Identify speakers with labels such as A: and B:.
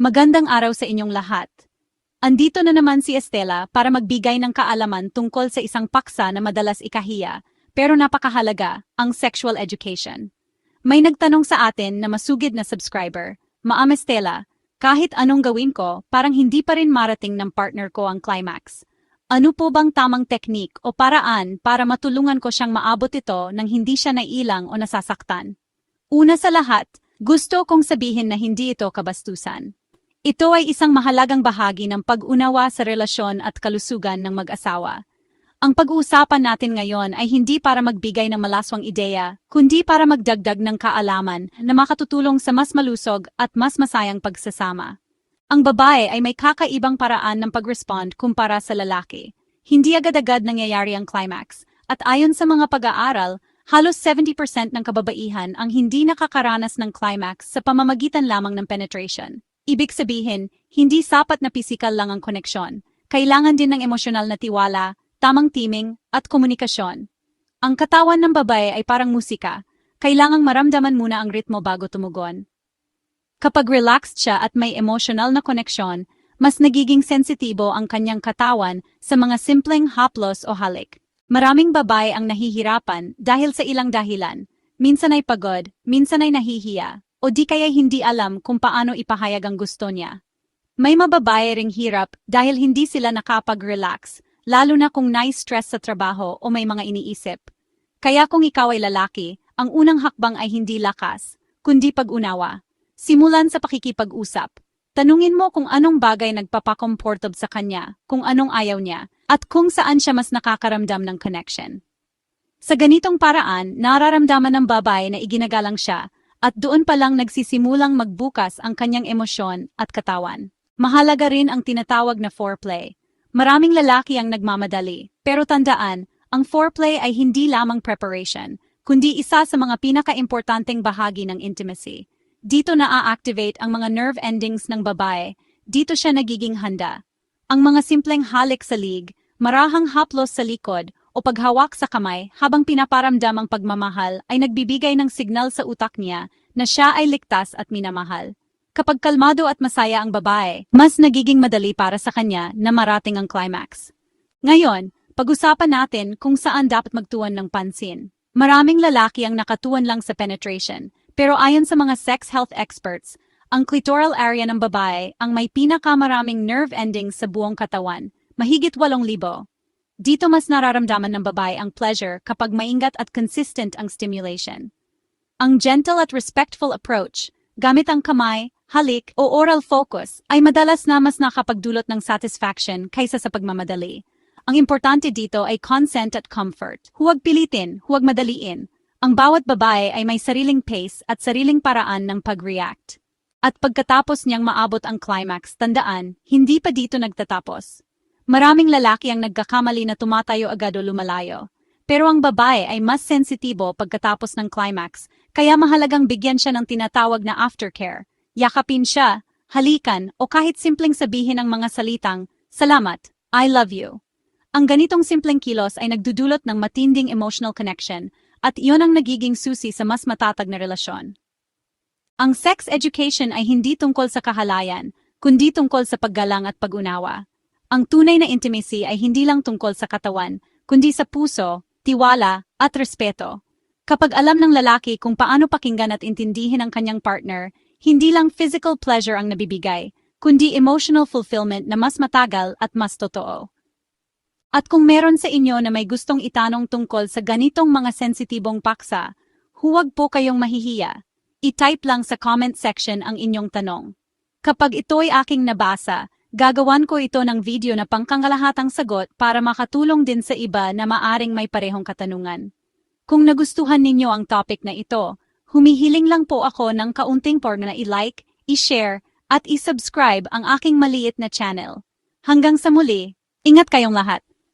A: Magandang araw sa inyong lahat. Andito na naman si Estela para magbigay ng kaalaman tungkol sa isang paksa na madalas ikahiya, pero napakahalaga, ang sexual education. May nagtanong sa atin na masugid na subscriber, Maam Estela, kahit anong gawin ko, parang hindi pa rin marating ng partner ko ang climax. Ano po bang tamang teknik o paraan para matulungan ko siyang maabot ito nang hindi siya nailang o nasasaktan? Una sa lahat, gusto kong sabihin na hindi ito kabastusan. Ito ay isang mahalagang bahagi ng pag-unawa sa relasyon at kalusugan ng mag-asawa. Ang pag-uusapan natin ngayon ay hindi para magbigay ng malaswang ideya, kundi para magdagdag ng kaalaman na makatutulong sa mas malusog at mas masayang pagsasama. Ang babae ay may kakaibang paraan ng pag-respond kumpara sa lalaki. Hindi agad-agad nangyayari ang climax, at ayon sa mga pag-aaral, halos 70% ng kababaihan ang hindi nakakaranas ng climax sa pamamagitan lamang ng penetration. Ibig sabihin, hindi sapat na pisikal lang ang koneksyon. Kailangan din ng emosyonal na tiwala, tamang timing, at komunikasyon. Ang katawan ng babae ay parang musika. Kailangang maramdaman muna ang ritmo bago tumugon. Kapag relaxed siya at may emotional na koneksyon, mas nagiging sensitibo ang kanyang katawan sa mga simpleng haplos o halik. Maraming babae ang nahihirapan dahil sa ilang dahilan. Minsan ay pagod, minsan ay nahihiya, o di kaya hindi alam kung paano ipahayag ang gusto niya. May mababae ring hirap dahil hindi sila nakapag-relax, lalo na kung nai-stress sa trabaho o may mga iniisip. Kaya kung ikaw ay lalaki, ang unang hakbang ay hindi lakas, kundi pag-unawa. Simulan sa pakikipag-usap. Tanungin mo kung anong bagay nagpapakomportab sa kanya, kung anong ayaw niya, at kung saan siya mas nakakaramdam ng connection. Sa ganitong paraan, nararamdaman ng babae na iginagalang siya at doon pa lang nagsisimulang magbukas ang kanyang emosyon at katawan. Mahalaga rin ang tinatawag na foreplay. Maraming lalaki ang nagmamadali, pero tandaan, ang foreplay ay hindi lamang preparation, kundi isa sa mga pinaka-importanteng bahagi ng intimacy. Dito na-activate ang mga nerve endings ng babae, dito siya nagiging handa. Ang mga simpleng halik sa lig, marahang haplos sa likod, o paghawak sa kamay habang pinaparamdam ang pagmamahal ay nagbibigay ng signal sa utak niya na siya ay ligtas at minamahal. Kapag kalmado at masaya ang babae, mas nagiging madali para sa kanya na marating ang climax. Ngayon, pag-usapan natin kung saan dapat magtuon ng pansin. Maraming lalaki ang nakatuon lang sa penetration, pero ayon sa mga sex health experts, ang clitoral area ng babae ang may pinakamaraming nerve endings sa buong katawan, mahigit 8,000. Dito mas nararamdaman ng babae ang pleasure kapag maingat at consistent ang stimulation. Ang gentle at respectful approach, gamit ang kamay, halik o oral focus ay madalas na mas nakapagdulot ng satisfaction kaysa sa pagmamadali. Ang importante dito ay consent at comfort. Huwag pilitin, huwag madaliin. Ang bawat babae ay may sariling pace at sariling paraan ng pag-react. At pagkatapos niyang maabot ang climax, tandaan, hindi pa dito nagtatapos. Maraming lalaki ang nagkakamali na tumatayo agad o lumalayo. Pero ang babae ay mas sensitibo pagkatapos ng climax, kaya mahalagang bigyan siya ng tinatawag na aftercare. Yakapin siya, halikan, o kahit simpleng sabihin ang mga salitang, Salamat, I love you. Ang ganitong simpleng kilos ay nagdudulot ng matinding emotional connection, at iyon ang nagiging susi sa mas matatag na relasyon. Ang sex education ay hindi tungkol sa kahalayan, kundi tungkol sa paggalang at pag-unawa. Ang tunay na intimacy ay hindi lang tungkol sa katawan, kundi sa puso, tiwala, at respeto. Kapag alam ng lalaki kung paano pakinggan at intindihin ang kanyang partner, hindi lang physical pleasure ang nabibigay, kundi emotional fulfillment na mas matagal at mas totoo. At kung meron sa inyo na may gustong itanong tungkol sa ganitong mga sensitibong paksa, huwag po kayong mahihiya. I-type lang sa comment section ang inyong tanong. Kapag ito'y aking nabasa, Gagawan ko ito ng video na pangkangalahatang sagot para makatulong din sa iba na maaring may parehong katanungan. Kung nagustuhan ninyo ang topic na ito, humihiling lang po ako ng kaunting porn na i-like, i-share, at i-subscribe ang aking maliit na channel. Hanggang sa muli, ingat kayong lahat!